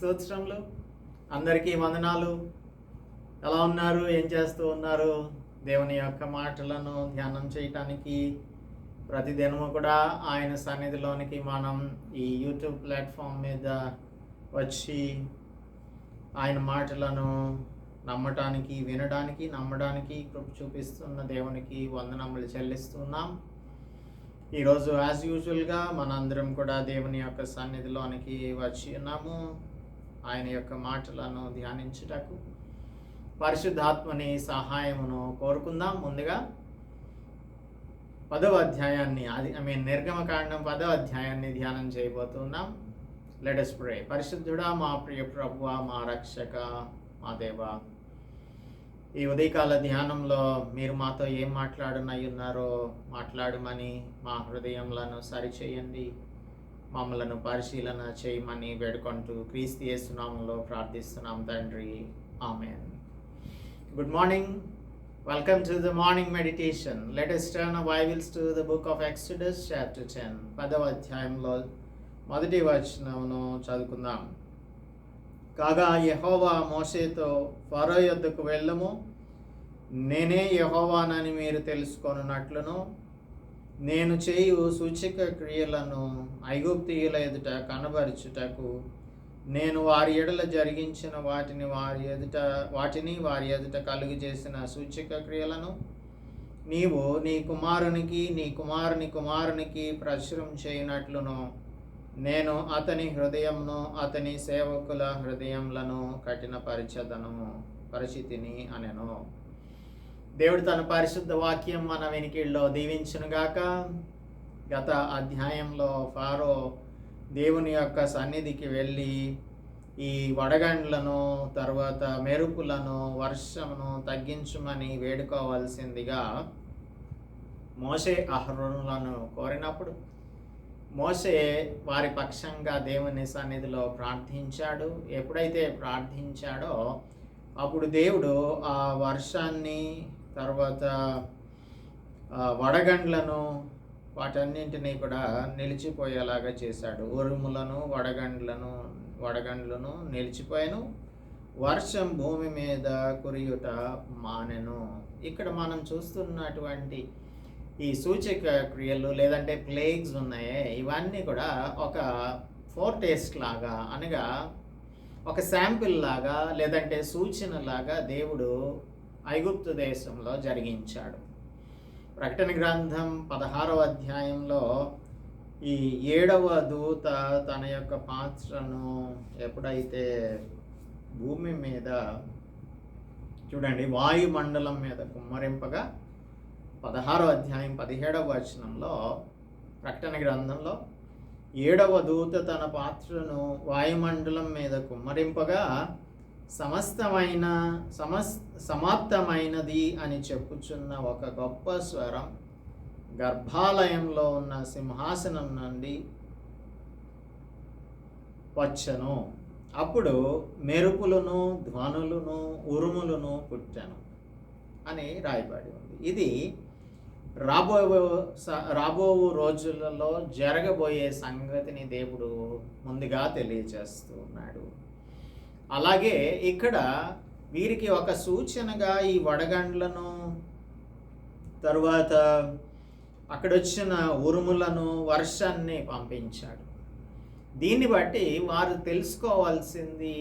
స్తోత్రంలో. అందరికీ వందనాలు. ఎలా ఉన్నారు? ఏం చేస్తూ ఉన్నారు? దేవుని యొక్క మాటలను ధ్యానం చేయటానికి ప్రతిదినము కూడా ఆయన సన్నిధిలోనికి మనం ఈ యూట్యూబ్ ప్లాట్ఫామ్ మీద వచ్చి ఆయన మాటలను నమ్మటానికి వినడానికి నమ్మడానికి కృప చూపిస్తున్న దేవునికి వందనములు చెల్లిస్తున్నాం. ఈరోజు యాజ్ యూజువల్గా మనందరం కూడా దేవుని యొక్క సన్నిధిలోనికి వచ్చి ఉన్నాము. ఆయన యొక్క మాటలను ధ్యానించుటకు పరిశుద్ధాత్మని సహాయమును కోరుకుందాం. ముందుగా పదవ అధ్యాయాన్ని అది ఐ మీన్ నిర్గమకాండం పదవ అధ్యాయాన్ని ధ్యానం చేయబోతున్నాం. లెటస్ ప్రే పరిశుద్ధుడా మా ప్రియ ప్రభువ మా రక్షక మా దేవ ఈ ఉదయకాల ధ్యానంలో మీరు మాతో ఏం మాట్లాడనై మాట్లాడమని మా హృదయములను సరిచేయండి. మమ్మలను పరిశీలన చేయమని వేడుకుంటూ క్రీస్తు యేసునామంలో ప్రార్థిస్తున్నాం తండ్రి. ఆమె good morning. Welcome to the morning meditation. Let turn Bibles to the book of book of Exodus chapter 10 పదవ అధ్యాయంలో మొదటి వచనమును చదువుకుందాం. కాగా యహోవా మోషేతో ఫరో యొద్దకు వెళ్ళము. నేనే యహోవానని మీరు తెలుసుకొనున్నట్లును. నేను చేయు సూచక క్రియలను ఐగుప్తియుల ఎదుట కనబరుచుటకు నేను వారి ఎడల జరిగించిన వాటిని వారి ఎదుట వాటిని వారి ఎదుట కలుగు చేసిన సూచక క్రియలను నీవు నీ కుమారునికి నీ కుమారుని కుమారునికి ప్రచురం చేయనట్లును. నేను అతని హృదయంను అతని సేవకుల హృదయంలను కఠినపరిచదను పరిచితిని అనెను. దేవుడు తన పరిశుద్ధ వాక్యం మన వెనికిల్లో దీవించునుగాక. గత అధ్యాయంలో ఫారో దేవుని యొక్క సన్నిధికి వెళ్ళి ఈ వడగండ్లను తర్వాత మెరుపులను వర్షమును తగ్గించమని వేడుకోవాల్సిందిగా మోసే అహరులను కోరినప్పుడు మోసే వారి పక్షంగా దేవుని సన్నిధిలో ప్రార్థించాడు. ఎప్పుడైతే ప్రార్థించాడో అప్పుడు దేవుడు ఆ వర్షాన్ని తర్వాత వడగండ్లను వాటన్నింటినీ కూడా నిలిచిపోయేలాగా చేశాడు. ఉరుములను వడగండ్లను వడగండ్లను నిలిచిపోయాను. వర్షం భూమి మీద కురియుట మానెను. ఇక్కడ మనం చూస్తున్నటువంటి ఈ సూచక క్రియలు లేదంటే ప్లేగ్స్ ఉన్నాయే ఇవన్నీ కూడా ఒక ఫోర్ టేస్ట్ లాగా అనగా ఒక శాంపిల్ లాగా లేదంటే సూచన లాగా దేవుడు ఐగుప్తు దేశంలో జరిగించాడు. ప్రకటన గ్రంథం పదహారవ అధ్యాయంలో ఈ ఏడవ దూత తన యొక్క పాత్రను ఎప్పుడైతే భూమి మీద చూడండి వాయుమండలం మీద కుమ్మరింపగా పదహారో అధ్యాయం పదిహేడవ వచనంలో ప్రకటన గ్రంథంలో ఏడవ దూత తన పాత్రను వాయుమండలం మీద కుమ్మరింపగా సమస్తమైన సమస్ సమాప్తమైనది అని చెప్పుచున్న ఒక గొప్ప స్వరం గర్భాలయంలో ఉన్న సింహాసనం నుండి వచ్చను. అప్పుడు మెరుపులను ధ్వనులను ఉరుములను పుట్టను అని రాయబడి ఉంది. ఇది రాబో స- రాబో రోజులలో జరగబోయే సంగతిని దేవుడు ముందుగా తెలియజేస్తూ ఉన్నాడు. అలాగే ఇక్కడ వీరికి ఒక సూచనగా ఈ వడగండ్లను తరువాత అక్కడొచ్చిన ఉరుములను వర్షాన్ని పంపించాడు. దీన్ని బట్టి వారు తెలుసుకోవాల్సింది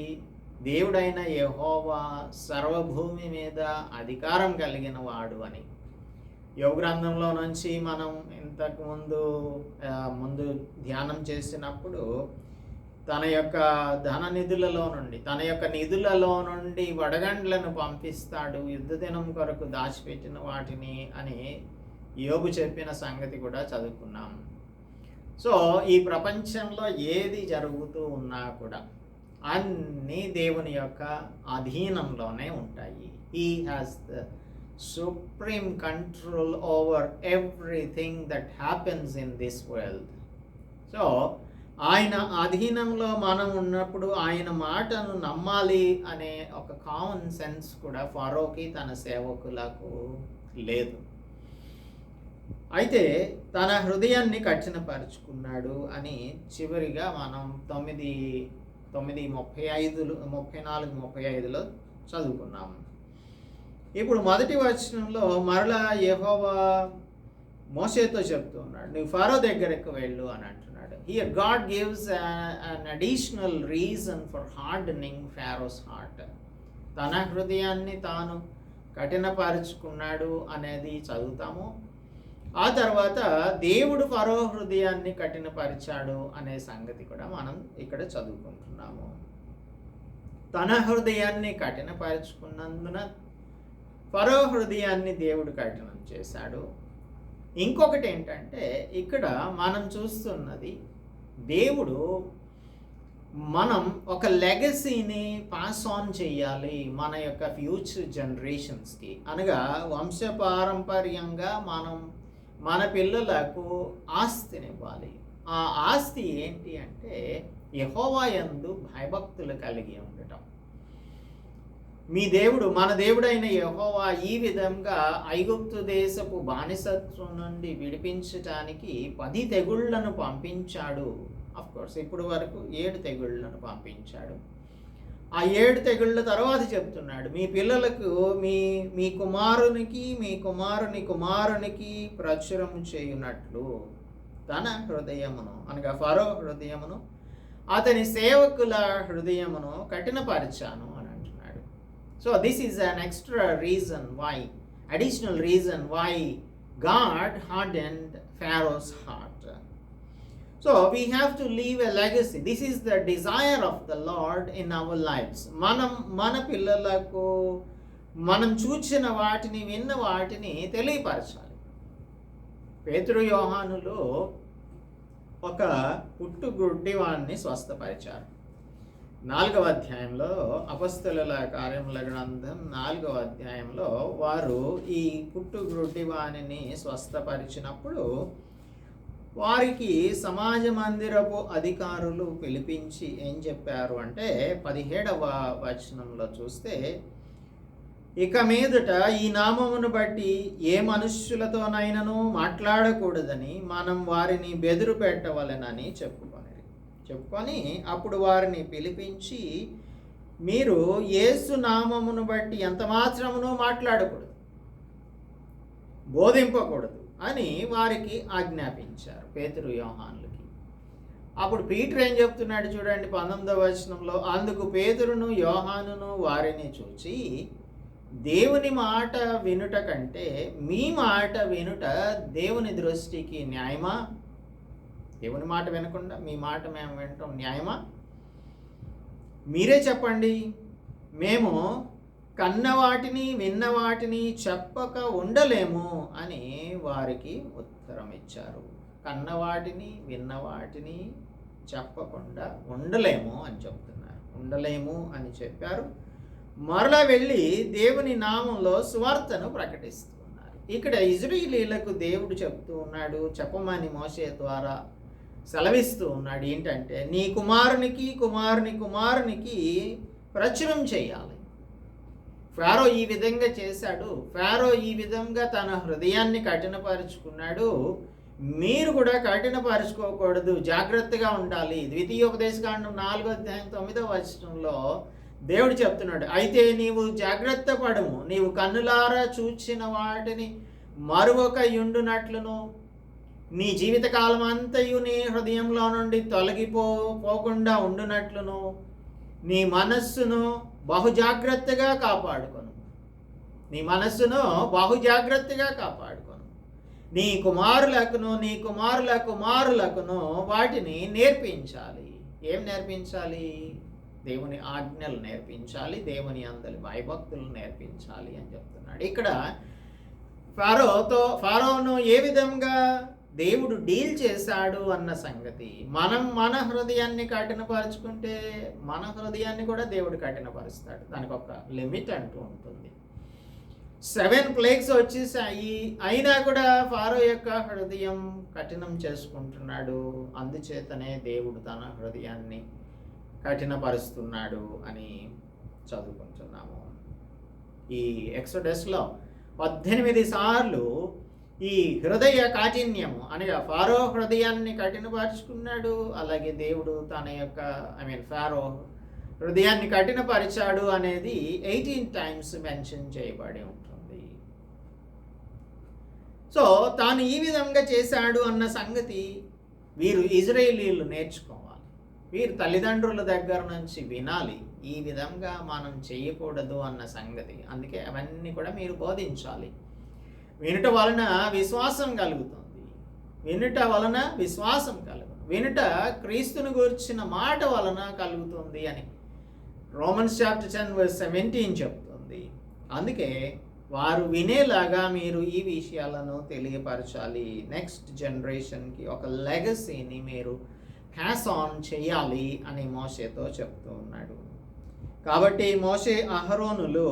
దేవుడైన యహోవా సర్వభూమి మీద అధికారం కలిగిన వాడు అని. యోగ గ్రంథంలో నుంచి మనం ఇంతకుముందు ముందు ధ్యానం చేసినప్పుడు తన యొక్క ధన నిధులలో నుండి తన యొక్క నిధులలో నుండి వడగండ్లను పంపిస్తాడు యుద్ధ దినం కొరకు దాచిపెట్టిన వాటిని అని యోగు చెప్పిన సంగతి కూడా చదువుకున్నాం. సో ఈ ప్రపంచంలో ఏది జరుగుతూ ఉన్నా కూడా అన్నీ దేవుని యొక్క అధీనంలోనే ఉంటాయి. He has the supreme control over everything that happens in this world so ఆయన అధీనంలో మనం ఉన్నప్పుడు ఆయన మాటను నమ్మాలి అనే ఒక కామన్ సెన్స్ కూడా ఫరోకి తన సేవకులకు లేదు. అయితే తన హృదయాన్ని కఠినపరుచుకున్నాడు అని చివరిగా మనం తొమ్మిది తొమ్మిది ముప్పై ఐదులో ముప్పై నాలుగు ముప్పై ఐదులో చదువుకున్నాము ఇప్పుడు మొదటి వచనంలో మరలా యహోవా మోసేతో చెప్తూ ఉన్నాడు నువ్వు ఫరో దగ్గరకు వెళ్ళు అని అంటున్నాడు here God gives an additional reason for hardening Pharaoh's heart తన హృదయాన్ని తాను కఠినపరుచుకున్నాడు అనేది చదువుతాము. ఆ తర్వాత దేవుడు ఫరో హృదయాన్ని కఠినపరిచాడు అనే సంగతి కూడా మనం ఇక్కడ చదువుకుంటున్నాము. తన హృదయాన్ని కఠినపరుచుకున్నందున ఫరో హృదయాన్ని దేవుడు కఠినం చేశాడు. ఇంకొకటి ఏంటంటే ఇక్కడ మనం చూస్తున్నది దేవుడు మనం ఒక లెగసీని పాస్ ఆన్ చేయాలి మన యొక్క ఫ్యూచర్ జనరేషన్స్కి. అనగా వంశపారంపర్యంగా మనం మన పిల్లలకు ఆస్తినివ్వాలి. ఆ ఆస్తి ఏంటి అంటే యహోవాయందు భయభక్తులు కలిగి ఉండటం. మీ దేవుడు మన దేవుడైన యహోవా ఈ విధంగా ఐగుప్తు దేశపు బానిసత్వం నుండి విడిపించటానికి పది తెగుళ్ళను పంపించాడు. కోర్స్ ఇప్పుడు వరకు ఏడు తెగుళ్ళను పంపించాడు. ఆ ఏడు తెగుళ్ళ తర్వాత చెప్తున్నాడు మీ పిల్లలకు మీ మీ కుమారునికి మీ కుమారుని కుమారునికి ప్రచురం చేయునట్లు తన హృదయమును. అనగా ఫరో హృదయమును అతని సేవకుల హృదయమును కఠినపరిచాను అని అంటున్నాడు. So this is an extra reason why additional reason why God hard and Pharaoh's heart so we have to leave a legacy this is the desire of the Lord in our lifes మనం మన పిల్లలకు మనం చూచిన వాటిని విన్న వాటిని తెలియపరచాలి పేతురు యోహానులో ఒక పుట్టు వాడిని స్వస్థపరిచారు నాలుగవ అధ్యాయంలో అపస్తుల కార్యముల గ్రంథం నాలుగవ అధ్యాయంలో వారు ఈ పుట్టు వాణిని స్వస్థపరిచినప్పుడు వారికి సమాజ మందిరపు అధికారులు పిలిపించి ఏం చెప్పారు అంటే పదిహేడవ వచనంలో చూస్తే ఇక మీదట ఈ నామమును బట్టి ఏ మనుష్యులతోనైనను మాట్లాడకూడదని మనం వారిని బెదురు పెట్టవలెనని చెప్పుకొని చెప్పుకొని అప్పుడు వారిని పిలిపించి మీరు యేసు నామమును బట్టి ఎంత మాత్రమునో మాట్లాడకూడదు బోధింపకూడదు అని వారికి ఆజ్ఞాపించారు. పేతురు యోహాన్లకి. అప్పుడు పీటర్ ఏం చెప్తున్నాడు చూడండి పంతొమ్మిదవ వచనంలో అందుకు పేతురును యోహానును వారిని చూచి దేవుని మాట వినుట కంటే మీ మాట వినుట దేవుని దృష్టికి న్యాయమా? దేవుని మాట వినకుండా మీ మాట మేము వినటం న్యాయమా? మీరే చెప్పండి. మేము కన్న వాటిని చెప్పక ఉండలేము అని వారికి ఉత్తరం ఇచ్చారు కన్నవాటిని విన్నవాటిని చెప్పకుండా ఉండలేము అని చెప్తున్నారు. ఉండలేము అని చెప్పారు. మరలా వెళ్ళి దేవుని నామంలో స్వార్థను ప్రకటిస్తున్నారు. ఇక్కడ ఇజ్రాయిలీలకు దేవుడు చెప్తూ ఉన్నాడు చెప్పమని మోసే ద్వారా సెలవిస్తూ ఉన్నాడు. ఏంటంటే నీ కుమారునికి కుమారుని కుమారునికి ప్రచురం చేయాలి. ఫారో ఈ విధంగా చేశాడు. ఫారో ఈ విధంగా తన హృదయాన్ని కఠినపరుచుకున్నాడు. మీరు కూడా కఠినపరుచుకోకూడదు. జాగ్రత్తగా ఉండాలి. ద్వితీయోపదేశకాండం నాలుగో అధ్యాయం తొమ్మిదో వచనంలో దేవుడు చెప్తున్నాడు. అయితే నీవు జాగ్రత్త పడము. నీవు కన్నులారా చూచిన వాటిని మరొక యుండునట్లును. నీ జీవితకాలం అంతయు నీ హృదయంలో నుండి తొలగిపో పోకుండా ఉండునట్లును. నీ మనస్సును బహుజాగ్రత్తగా కాపాడుకొను. నీ మనస్సును బహుజాగ్రత్తగా కాపాడుకొను. నీ కుమారులకును నీ కుమారుల కుమారులకును వాటిని నేర్పించాలి. ఏం నేర్పించాలి? దేవుని ఆజ్ఞలు నేర్పించాలి దేవుని అందరి భయభక్తులు నేర్పించాలి అని చెప్తున్నాడు. ఇక్కడ ఫారోతో ఫారోను ఏ విధంగా దేవుడు డీల్ చేశాడు అన్న సంగతి. మనం మన హృదయాన్ని కఠినపరుచుకుంటే మన హృదయాన్ని కూడా దేవుడు కఠినపరుస్తాడు. దానికి ఒక లిమిట్ అంటూ ఉంటుంది. సెవెన్ ప్లేగ్స్ వచ్చేసాయి. అయినా కూడా ఫారో యొక్క హృదయం కఠినం చేసుకుంటున్నాడు. అందుచేతనే దేవుడు తన హృదయాన్ని కఠినపరుస్తున్నాడు అని చదువుకుంటున్నాము. ఈ ఎక్సోడస్లో పద్దెనిమిది సార్లు ఈ హృదయ కాఠిన్యము అనగా ఫారో హృదయాన్ని కఠినపరుచుకున్నాడు. అలాగే దేవుడు తన యొక్క ఐ మీన్ ఫారో హృదయాన్ని కఠినపరిచాడు అనేది ఎయిటీన్ టైమ్స్ మెన్షన్ చేయబడి ఉంటుంది. సో తాను ఈ విధంగా చేశాడు అన్న సంగతి వీరు ఇజ్రాయేలీలు నేర్చుకోవాలి. వీరు తల్లిదండ్రుల దగ్గర నుంచి వినాలి. ఈ విధంగా మనం చేయకూడదు అన్న సంగతి. అందుకే అవన్నీ కూడా మీరు బోధించాలి. వినుట వలన విశ్వాసం కలుగుతుంది. వినుట వలన విశ్వాసం కలుగు వినుట క్రీస్తుని గురించిన మాట వలన కలుగుతుంది అని Romans chapter ten verse seventeen చెప్తుంది. అందుకే వారు వినేలాగా మీరు ఈ విషయాలను తెలియపరచాలి. నెక్స్ట్ జనరేషన్కి ఒక లెగసీని మీరు హ్యాస్ ఆన్ చేయాలి అని మోషేతో చెప్తూ ఉన్నాడు. కాబట్టి మోషే అహరోనులు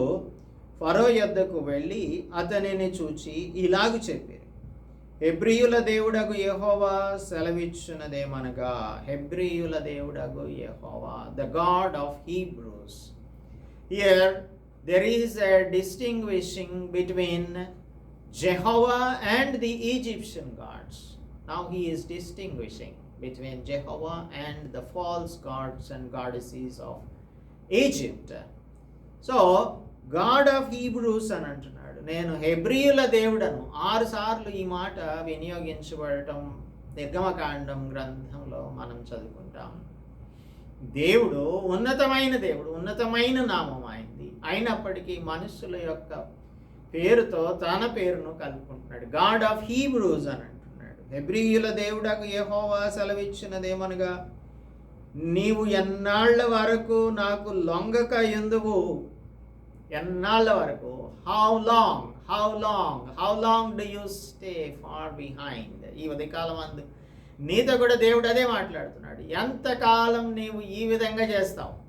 ఫరో యొద్దకు వెళ్ళి అతనిని చూచి ఇలాగు చెప్పారు హెబ్రియుల దేవుడగు యెహోవా సెలవిచ్చున్నదేమనగా హెబ్రియుల దేవుడగు యెహోవా the God of Hebrews here there is a distinguishing between Jehovah and the Egyptian gods. Now he is distinguishing between Jehovah and the false gods and goddesses of Egypt. So God of Hebrews అని అంటున్నాడు. నేను హెబ్రియుల దేవుడను. ఆరు సార్లు ఈ మాట వినియోగించబడటం నిర్గమకాండం గ్రంథంలో మనం చదువుకుంటాం. దేవుడు ఉన్నతమైన దేవుడు ఉన్నతమైన నామం అయింది అయినప్పటికీ మనుషుల యొక్క పేరుతో తన పేరును కలుపుకుంటున్నాడు. గాడ్ ఆఫ్ హీబ్రూస్ అని అంటున్నాడు. హెబ్రియుల దేవుడకు యెహోవా సెలవిచ్చినదేమనగా నీవు ఎన్నాళ్ళ వరకు నాకు లొంగక ఎందువు? ఎన్నాళ్ళ వరకు? How long how long how long do you stay far behind ఈ ఉదయకాలం అందు. నీతో కూడా దేవుడు అదే మాట్లాడుతున్నాడు. ఎంతకాలం నీవు ఈ విధంగా చేస్తావు?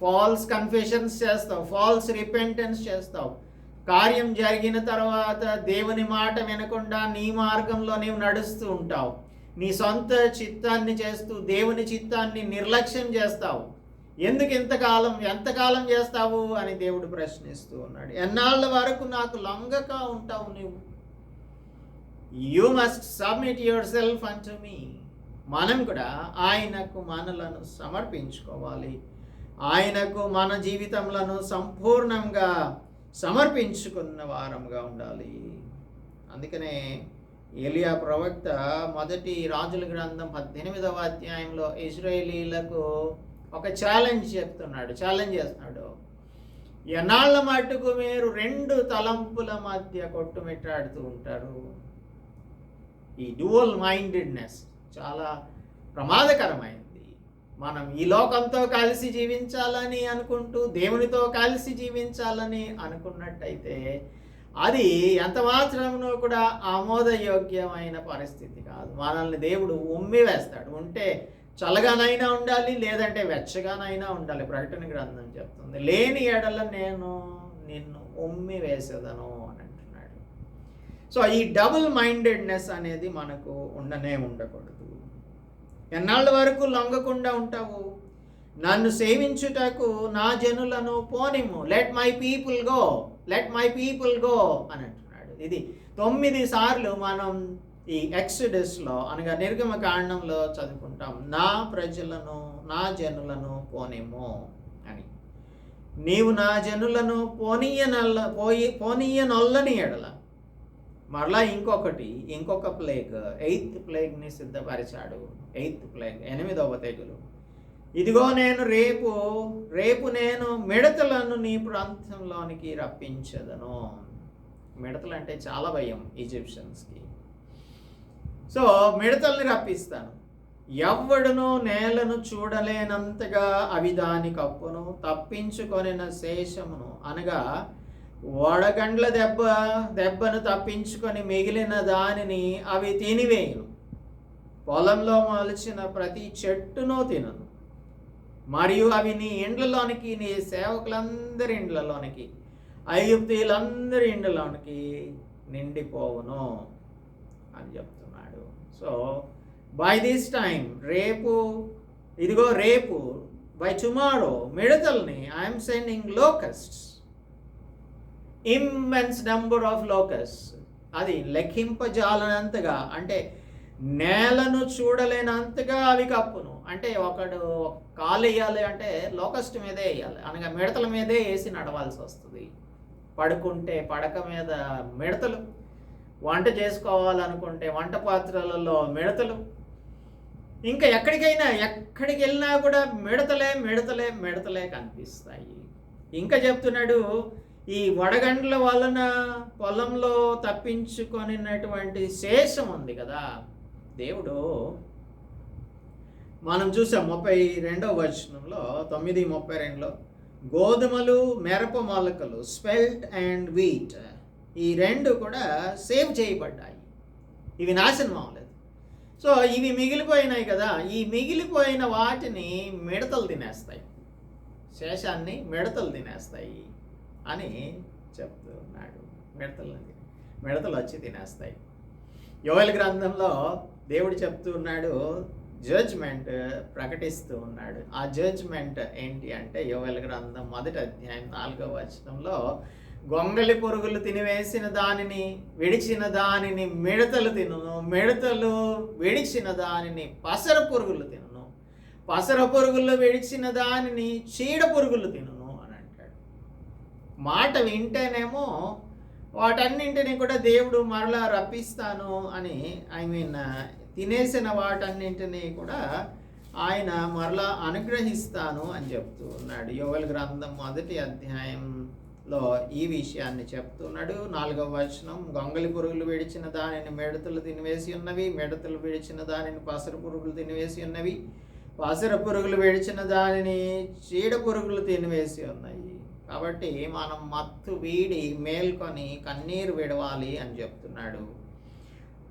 ఫాల్స్ కన్ఫెషన్స్ చేస్తావు. ఫాల్స్ రిపెంటెన్స్ చేస్తావు. కార్యం జరిగిన తర్వాత దేవుని మాట వినకుండా నీ మార్గంలో నీవు నడుస్తూ ఉంటావు. నీ సొంత చిత్తాన్ని చేస్తూ దేవుని చిత్తాన్ని నిర్లక్ష్యం చేస్తావు. ఎందుకు ఇంతకాలం ఎంతకాలం చేస్తావు అని దేవుడు ప్రశ్నిస్తూ ఉన్నాడు. ఎన్నాళ్ళ వరకు నాకు లొంగక ఉంటావు నువ్వు? You must submit yourself అంటు మీ మనం కూడా ఆయనకు మనలను సమర్పించుకోవాలి. ఆయనకు మన జీవితంలో సంపూర్ణంగా సమర్పించుకున్న వారంగా ఉండాలి. అందుకనే ఏలియా ప్రవక్త మొదటి రాజుల గ్రంథం పద్దెనిమిదవ అధ్యాయంలో ఇజ్రాయేలీలకు ఒక ఛాలెంజ్ చెప్తున్నాడు ఛాలెంజ్ చేస్తున్నాడు. ఎన్నాళ్ళ మట్టుకు మీరు రెండు తలంపుల మధ్య కొట్టుమిట్టాడుతూ ఉంటారు? ఈ డ్యువల్ మైండెడ్నెస్ చాలా ప్రమాదకరమైంది. మనం ఈ లోకంతో కలిసి జీవించాలని అనుకుంటూ దేవునితో కలిసి జీవించాలని అనుకున్నట్టయితే అది ఎంత మాత్రమునో కూడా ఆమోదయోగ్యమైన పరిస్థితి కాదు. మనల్ని దేవుడు ఉమ్మి వేస్తాడు. ఉంటే చల్లగానైనా ఉండాలి లేదంటే వెచ్చగానైనా ఉండాలి. ప్రకటన గ్రంథం చెప్తుంది లేని ఎడల నేను నిన్ను ఉమ్మి వేసేదను అని అంటున్నాడు. సో ఈ డబుల్ మైండెడ్నెస్ అనేది మనకు ఉండనే ఉండకూడదు. ఎన్నాళ్ళ వరకు లొంగకుండా ఉంటావు? నన్ను సేవించుటకు నా జనులను పోనిము let my people go let my people go అని అంటున్నాడు. ఇది తొమ్మిది సార్లు మనం ఈ ఎక్సిడస్లో అనగా నిర్గమ కాండంలో చదువుకుంటాం నా ప్రజలను నా జనులను పోనేమో అని. నీవు నా జనులను పోనీయనల్ల పోయి పోనీయనొల్లని ఎడల. మరలా ఇంకొకటి ఇంకొక ప్లేగ్ ఎయిత్ ప్లేగ్ని సిద్ధపరిచాడు. ఎయిత్ ప్లేగ్ ఎనిమిదవ తెగులు. ఇదిగో నేను రేపు రేపు నేను మిడతలను నీ ప్రాంతంలోనికి రప్పించదను. మిడతలు అంటే చాలా భయం ఈజిప్షియన్స్కి. సో మిడతల్ని రప్పిస్తాను. ఎవడును నేలను చూడలేనంతగా అవి దాని కప్పును తప్పించుకొనిన శేషమును అనగా వడగండ్ల దెబ్బ దెబ్బను తప్పించుకొని మిగిలిన దానిని అవి తినివేయును. పొలంలో మొలిచిన ప్రతి చెట్టును తినను. మరియు అవి నీ ఇండ్లలోనికి నీ సేవకులందరి ఇండ్లలోనికి ఐగుప్తీయులందరి ఇండ్లలోనికి నిండిపోవును అని చెప్తాను. సో బై దిస్ టైం రేపు ఇదిగో రేపు by tomorrow మిడతల్ని I'm sending locusts immense number of locust అది లెక్కింపజాలనంతగా అంటే నేలను చూడలేనంతగా అవి కప్పును. అంటే ఒకడు కాలు వేయాలి అంటే లోకస్ట్ మీదే వేయాలి. అనగా మిడతల మీదే వేసి నడవాల్సి వస్తుంది. పడుకుంటే పడక మీద మిడతలు. వంట చేసుకోవాలనుకుంటే వంట పాత్రలలో మిడతలు. ఇంకా ఎక్కడికైనా ఎక్కడికి వెళ్ళినా కూడా మిడతలే మిడతలే మిడతలే కనిపిస్తాయి. ఇంకా చెప్తున్నాడు ఈ వడగండ్ల వలన పొలంలో తప్పించుకొనినటువంటి శేషం ఉంది కదా. దేవుడు మనం చూసాం ముప్పై రెండవ వచనంలో తొమ్మిది ముప్పై రెండులో గోధుమలు మెరప మొలకలు స్పెల్ట్ అండ్ వీట్. ఈ రెండు కూడా సేవ్ చేయబడ్డాయి. ఇవి నాశనం అవ్వలేదు. సో ఇవి మిగిలిపోయినాయి కదా ఈ మిగిలిపోయిన వాటిని మిడతలు తినేస్తాయి. శేషాన్ని మిడతలు తినేస్తాయి అని చెప్తున్నాడు. మిడతలు మిడతలు వచ్చి తినేస్తాయి. యోగల గ్రంథంలో దేవుడు చెప్తున్నాడు జడ్జ్మెంట్ ప్రకటిస్తూ ఉన్నాడు. ఆ జడ్జ్మెంట్ ఏంటి అంటే యోగల గ్రంథం మొదటి అధ్యాయం నాలుగవ వచనంలో గొంగళి పురుగులు తినివేసిన దానిని విడిచిన దానిని మిడతలు తినును. మిడతలు విడిచిన దానిని పసర పురుగులు తినును. పసర పురుగులు విడిచిన దానిని చీడ పురుగులు తినును అని అంటాడు. మాట వింటేనేమో వాటన్నింటినీ కూడా దేవుడు మరలా రప్పిస్తాను అని ఐ మీన్ తినేసిన వాటన్నింటినీ కూడా ఆయన మరలా అనుగ్రహిస్తాను అని చెప్తూ ఉన్నాడు. యోగల గ్రంథం మొదటి అధ్యాయం లో ఈ విషయాన్ని చెప్తున్నాడు. నాలుగవ వచనం గొంగలి పురుగులు విడిచిన దానిని మిడతలు తినివేసి ఉన్నవి మిడతలు విడిచిన దానిని పసర పురుగులు తినివేసి ఉన్నవి పసర పురుగులు విడిచిన దానిని చీడ పురుగులు తినివేసి ఉన్నాయి. కాబట్టి మనం మత్తు వీడి మేల్కొని కన్నీరు విడవాలి అని చెప్తున్నాడు.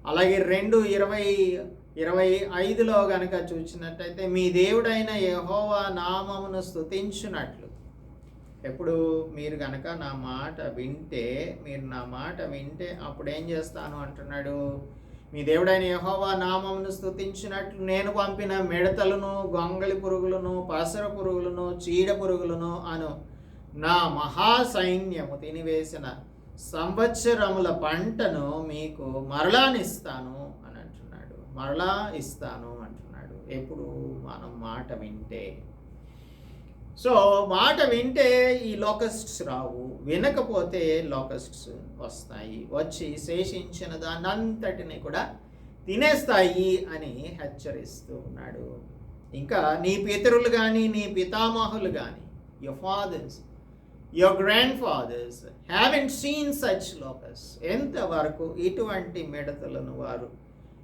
అలాగే రెండు ఇరవై ఇరవై ఐదులో గనక చూసినట్టయితే మీ దేవుడైన యహోవా నామమును స్తుతించున్నట్లు ఎప్పుడు మీరు గనక నా మాట వింటే మీరు నా మాట వింటే అప్పుడు ఏం చేస్తాను అంటున్నాడు. మీ దేవుడైన యహోవా నామమును స్థుతించినట్లు నేను పంపిన మిడతలను గొంగళి పురుగులను పసర పురుగులను చీడ పురుగులను అను నా మహాసైన్యము తినివేసిన సంవత్సరముల పంటను మీకు మరలానిస్తాను అని అంటున్నాడు. మరలా ఇస్తాను అంటున్నాడు. ఎప్పుడు మనం మాట వింటే సో మాట వింటే ఈ లోకస్ట్స్ రావు. వినకపోతే లోకస్ట్స్ వస్తాయి. వచ్చి శేషించిన దాన్ని అంతటిని కూడా తినేస్తాయి అని హెచ్చరిస్తూ ఉన్నాడు. ఇంకా నీ పితరులు కానీ నీ పితామహులు కానీ your fathers your grandfathers haven't seen such locust ఎంతవరకు ఇటువంటి మిడతలను వారు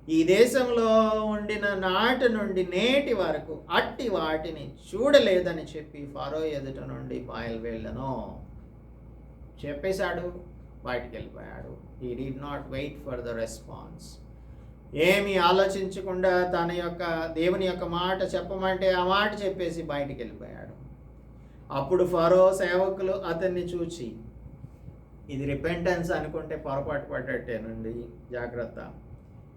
ఈ దేశంలో ఉండిన నాటి నుండి నేటి వరకు అట్టి వాటిని చూడలేదని చెప్పి ఫారో ఎదుట నుండి బయలువెళ్ళను చెప్పేశాడు బయటికి వెళ్ళిపోయాడు ఈ did not wait for the response ఏమి ఆలోచించకుండా తన యొక్క దేవుని యొక్క మాట చెప్పమంటే ఆ మాట చెప్పేసి బయటికి వెళ్ళిపోయాడు అప్పుడు ఫరో సేవకులు అతన్ని చూచి ఇది రిపెంటెన్స్ అనుకుంటే పొరపాటు పడ్డట్టేనండి జాగ్రత్త.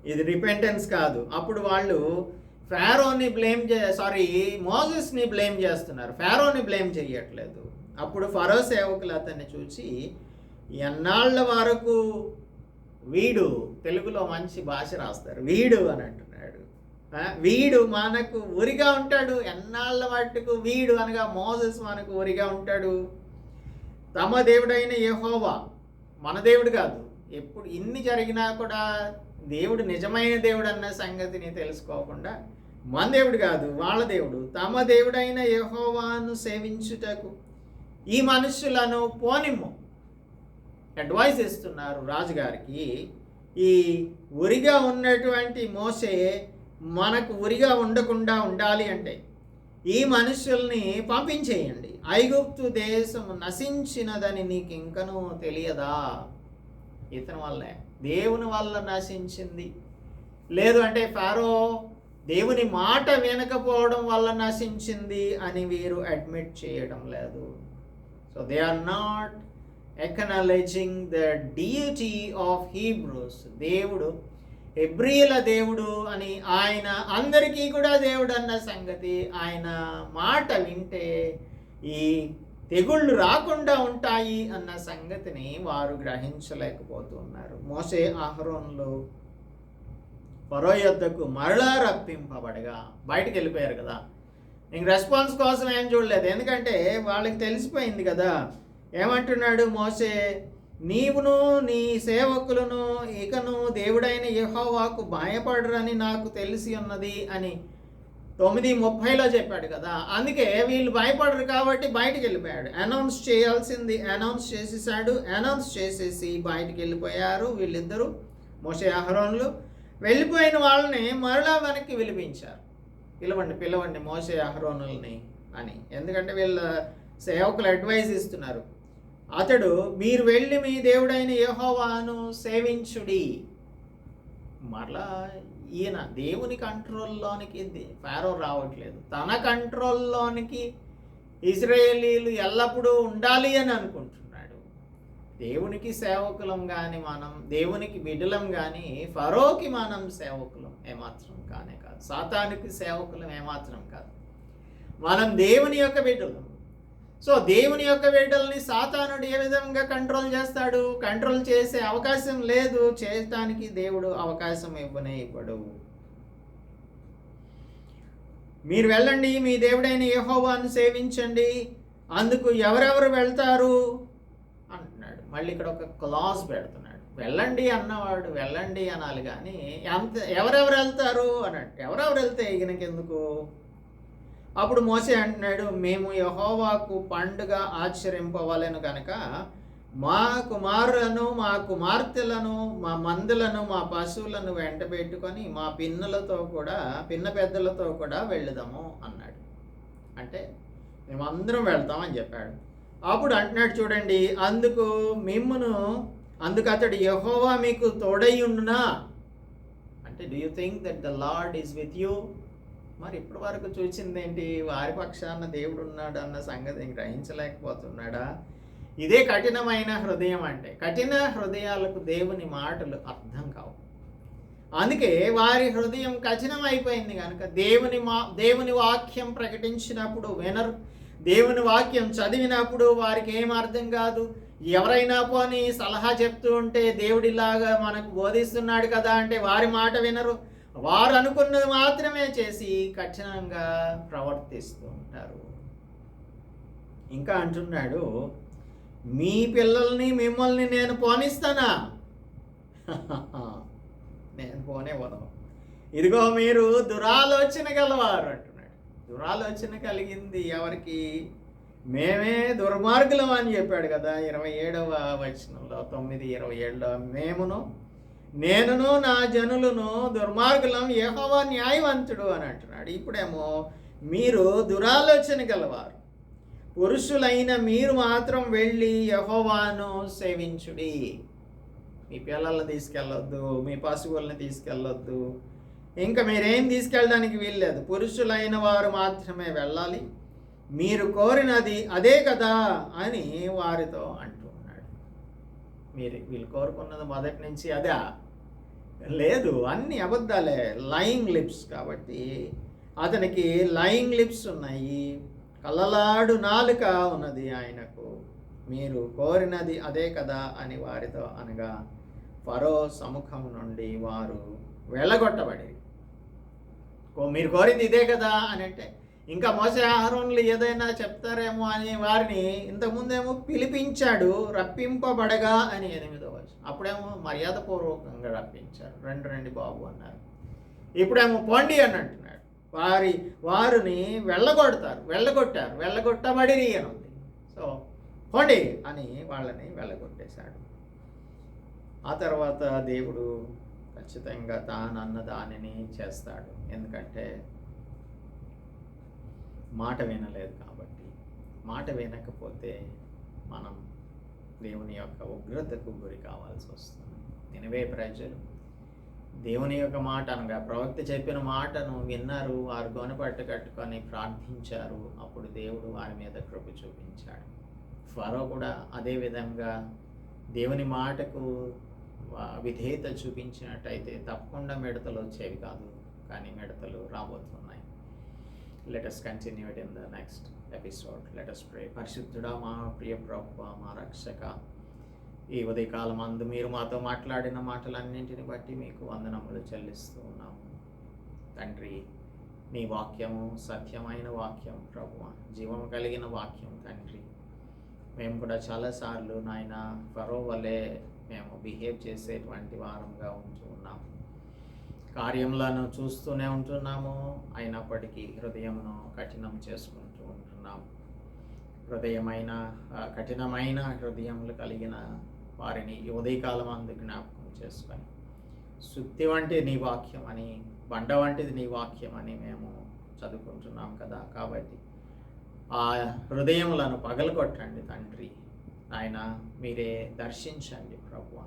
ఇది రిపెంటెన్స్ కాదు. అప్పుడు వాళ్ళు ఫారోని బ్లేమ్ చే సారీ మోజెస్ని బ్లేమ్ చేస్తున్నారు. ఫారోని బ్లేమ్ చేయట్లేదు. అప్పుడు ఫరో సేవకులు అతన్ని చూసి ఎన్నాళ్ళ వరకు వీడు తెలుగులో మంచి భాష రాస్తారు? వీడు అని అంటున్నాడు. వీడు మనకు ఊరిగా ఉంటాడు? ఎన్నాళ్ళ మట్టుకు వీడు అనగా మోజెస్ మనకు ఊరిగా ఉంటాడు? తమ దేవుడైన యహోవా మన దేవుడు కాదు. ఎప్పుడు ఇన్ని జరిగినా కూడా దేవుడు నిజమైన దేవుడు అన్న సంగతిని తెలుసుకోకుండా మన దేవుడు కాదు వాళ్ళ దేవుడు తమ దేవుడైన యహోవాను సేవించుటకు ఈ మనుషులను పోనిమ్ము. అడ్వైస్ ఇస్తున్నారు రాజుగారికి ఈ ఉరిగా ఉన్నటువంటి మోసే మనకు ఉరిగా ఉండకుండా ఉండాలి అంటే ఈ మనుషుల్ని పంపించేయండి. ఐగుప్తు దేశం నశించినదని నీకు ఇంకనూ తెలియదా? ఇతని వల్లే. దేవుని వల్ల నశించింది. లేదు అంటే ఫారో దేవుని మాట వినకపోవడం వల్ల నశించింది అని వీరు అడ్మిట్ చేయడం లేదు. So they are not acknowledging the duty of Hebrews దేవుడు ఎబ్రియల దేవుడు అని ఆయన అందరికీ కూడా దేవుడు అన్న సంగతి ఆయన మాట వింటే ఈ తెగుళ్ళు రాకుండా ఉంటాయి అన్న సంగతిని వారు గ్రహించలేకపోతున్నారు. మోసే ఆహ్రోన్లు పరో యొద్దకు మరలా రప్పింపబడగా బయటకు వెళ్ళిపోయారు కదా. ఇంక రెస్పాన్స్ కోసం ఏం చూడలేదు. ఎందుకంటే వాళ్ళకి తెలిసిపోయింది కదా. ఏమంటున్నాడు మోసే నీవును నీ సేవకులను ఇకను దేవుడైన యెహోవాకు భయపడరని నాకు తెలిసి ఉన్నది అని తొమ్మిది ముప్పైలో చెప్పాడు కదా. అందుకే వీళ్ళు భయపడరు కాబట్టి బయటికి వెళ్ళిపోయాడు. అనౌన్స్ చేయాల్సింది అనౌన్స్ చేసేసాడు అనౌన్స్ చేసేసి బయటికి వెళ్ళిపోయారు వీళ్ళిద్దరూ. మోసే అహరోన్లు వెళ్ళిపోయిన వాళ్ళని మరలా వెనక్కి పిలిపించారు. పిలవండి పిలవండి మోసే అహరోనుల్ని అని. ఎందుకంటే వీళ్ళ సేవకులు అడ్వైజ్ ఇస్తున్నారు. అతడు మీరు వెళ్ళి మీ దేవుడైన యహోవాను సేవించుడి. మరలా ఈయన దేవుని కంట్రోల్లోనికి ఫారో రావట్లేదు. తన కంట్రోల్లోనికి ఇజ్రాయేలీలు ఎల్లప్పుడూ ఉండాలి అని అనుకుంటున్నాడు. దేవునికి సేవకులం కానీ మనం దేవునికి బిడ్డలం కానీ ఫరోకి మనం సేవకులం ఏమాత్రం కానే కాదు. సాతానికి సేవకులం ఏమాత్రం కాదు. మనం దేవుని యొక్క బిడ్డలం. సో దేవుని యొక్క వేటల్ని సాతానుడు ఏ విధంగా కంట్రోల్ చేస్తాడు? కంట్రోల్ చేసే అవకాశం లేదు. చేయటానికి దేవుడు అవకాశం ఇవ్వనే ఇవ్వడు మీరు వెళ్ళండి. మీ దేవుడైన యహోవాను సేవించండి. అందుకు ఎవరెవరు వెళ్తారు? అంటున్నాడు. మళ్ళీ ఇక్కడ ఒక క్లాస్ పెడుతున్నాడు. వెళ్ళండి అన్నవాడు వెళ్ళండి అనాలి. కానీ ఎంత ఎవరెవరు వెళ్తారు? అన్నట్టు. ఎవరెవరు వెళ్తే ఈయనకెందుకు? అప్పుడు మోసే అంటున్నాడు మేము యహోవాకు పండుగ ఆచరింపవలను కనుక మా కుమారులను మా కుమార్తెలను మా మందులను మా పశువులను వెంట పెట్టుకొని మా పిన్నులతో కూడా పిన్న పెద్దలతో కూడా వెళ్దాము అన్నాడు. అంటే మేమందరం వెళ్తామని చెప్పాడు. అప్పుడు అంటున్నాడు చూడండి అందుకు మిమ్మును అందుకు అతడు యహోవా మీకు తోడయ్యుండునా అంటే do you think that the Lord is with you మరి ఇప్పటి వరకు చూసింది ఏంటి వారి పక్షాన దేవుడు ఉన్నాడు అన్న సంగతి గ్రహించలేకపోతున్నాడా? ఇదే కఠినమైన హృదయం అంటే కఠిన హృదయాలకు దేవుని మాటలు అర్థం కావు. అందుకే వారి హృదయం కఠినమైపోయింది కనుక దేవుని మా దేవుని వాక్యం ప్రకటించినప్పుడు వినరు. దేవుని వాక్యం చదివినప్పుడు వారికి ఏం అర్థం కాదు? ఎవరైనా పోని సలహా చెప్తూ ఉంటే దేవుడిలాగా మనకు బోధిస్తున్నాడు కదా అంటే వారి మాట వినరు. వారు అనుకున్నది మాత్రమే చేసి కఠినంగా ప్రవర్తిస్తూ ఉంటారు. ఇంకా అంటున్నాడు మీ పిల్లల్ని మిమ్మల్ని నేను పోనిస్తానా? నేను పోనేవను ఇదిగో మీరు దురాలోచన గలవారు అంటున్నాడు. దురాలోచన కలిగింది ఎవరికి? మేమే దుర్మార్గులం అని చెప్పాడు కదా ఇరవై ఏడవ వచనంలో తొమ్మిది ఇరవై ఏడులో మేమును నేనును నా జనులను దుర్మార్గులం యహోవా న్యాయవంతుడు అని అంటున్నాడు. ఇప్పుడేమో మీరు దురాలోచన గలవారు. పురుషులైన మీరు మాత్రం వెళ్ళి యహోవాను సేవించుడి. మీ పిల్లల్ని తీసుకెళ్ళొద్దు మీ పశువుల్ని తీసుకెళ్ళొద్దు. ఇంకా మీరేం తీసుకెళ్ళడానికి వీల్లేదు. పురుషులైన వారు మాత్రమే వెళ్ళాలి. మీరు కోరినది అదే కదా అని వారితో అంటున్నాడు. మీరు వీళ్ళు కోరుకున్నది మొదటి నుంచి అదా. లేదు అన్ని అబద్ధాలే. లయింగ్ లిప్స్ కాబట్టి అతనికి లయింగ్ లిప్స్ ఉన్నాయి. కలలాడు నాలుక ఉన్నది ఆయనకు. మీరు కోరినది అదే కదా అని వారితో అనగా ఫరో సముఖం నుండి వారు వెళ్ళగొట్టబడి మీరు కోరింది ఇదే కదా అని అంటే ఇంకా మోసే ఆహారంలో ఏదైనా చెప్తారేమో అని వారిని ఇంతకుముందేమో పిలిపించాడు రప్పింపబడగా అని ఎనిమిదో వచ్చి అప్పుడేమో మర్యాదపూర్వకంగా రప్పించారు. రెండు రెండు బాబు అన్నారు. ఇప్పుడేమో పోండి అని అంటున్నాడు. వారి వారిని వెళ్ళగొడతారు వెళ్ళగొట్టారు. వెళ్ళగొట్టబడి అని ఉంది. సో పోండి అని వాళ్ళని వెళ్ళగొట్టేశాడు. ఆ తర్వాత దేవుడు ఖచ్చితంగా తాను అన్న దానిని చేస్తాడు. ఎందుకంటే మాట వినలేదు కాబట్టి మాట వినకపోతే మనం దేవుని యొక్క ఉగ్రతకు గురి కావాల్సి వస్తుంది. నినవే ప్రజలు. దేవుని యొక్క మాట అనగా ప్రవక్త చెప్పిన మాటను విన్నారు వారు గొనపట్టు కట్టుకొని ప్రార్థించారు అప్పుడు దేవుడు వారి మీద కృప చూపించాడు. ఫరో కూడా అదే విధంగా దేవుని మాటకు విధేయత చూపించినట్టయితే తప్పకుండా మిడతలు వచ్చేవి కాదు కానీ మిడతలు రాబోతున్నాయి let us continue it in the next episode let us pray పరిశుద్ధుడా మా ప్రియ ప్రభు మా రక్షక ఈ ఉదయకాలం అందు మీరు మాతో మాట్లాడిన మాటలన్నింటిని బట్టి మీకు వందనములు చెల్లిస్తూ ఉన్నాము. తండ్రి నీ వాక్యము సత్యమైన వాక్యం ప్రభు. జీవము కలిగిన వాక్యం తండ్రి. మేము కూడా చాలాసార్లు నాయన ఫరో వలె మేము బిహేవ్ చేసేటువంటి వారంగా ఉంటూ ఉన్నాము. కార్యములను చూస్తూనే ఉంటున్నాము. అయినప్పటికీ హృదయమును కఠినం చేసుకుంటూ ఉంటున్నాము. హృదయమైన కఠినమైన హృదయములు కలిగిన వారిని ఉదయకాలం అందు జ్ఞాపకం చేసుకొని శుద్ధి వంటి నీ వాక్యం అని బండ వంటిది నీ వాక్యం అని మేము చదువుకుంటున్నాం కదా. కాబట్టి ఆ హృదయములను పగలగొట్టండి తండ్రి. ఆయన మీరే దర్శించండి ప్రభు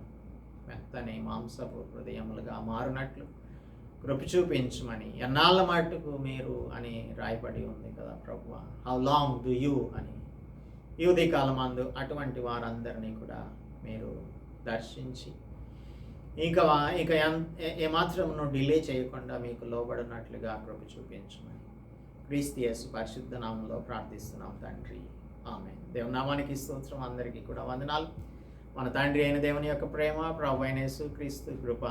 మెత్తని మాంసపు హృదయములుగా మారినట్లు కృప చూపించమని ఎన్నాళ్ళ మటుకు మీరు అని రాయబడి ఉంది కదా ప్రభు హౌ లాంగ్ డు యూ అని. ఈ ఉదయకాలం అందు అటువంటి వారందరినీ కూడా మీరు దర్శించి ఇంకా ఇక ఏ- ఏమాత్రమును డిలే చేయకుండా మీకు లోబడినట్లుగా కృప చూపించమని క్రీస్తియస్ పరిశుద్ధ నామంలో ప్రార్థిస్తున్నాం తండ్రి. ఆమె దేవనామానికి స్తోత్రం అందరికీ కూడా వందనాలు. మన తండ్రి అయిన దేవుని యొక్క ప్రేమ ప్రభు అయిన యేసు క్రీస్తు కృప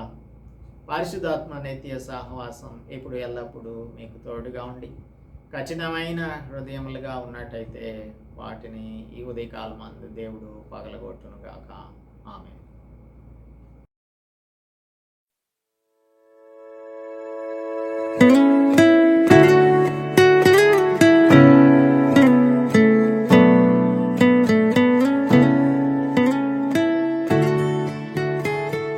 పరిశుద్ధాత్మ నిత్య సహవాసం ఇప్పుడు ఎల్లప్పుడూ మీకు తోడుగా ఉండి ఖచ్చితమైన హృదయములుగా ఉన్నట్టయితే వాటిని ఈ ఉదయకాలం అందు దేవుడు పగలగొట్టును గాక ఆమె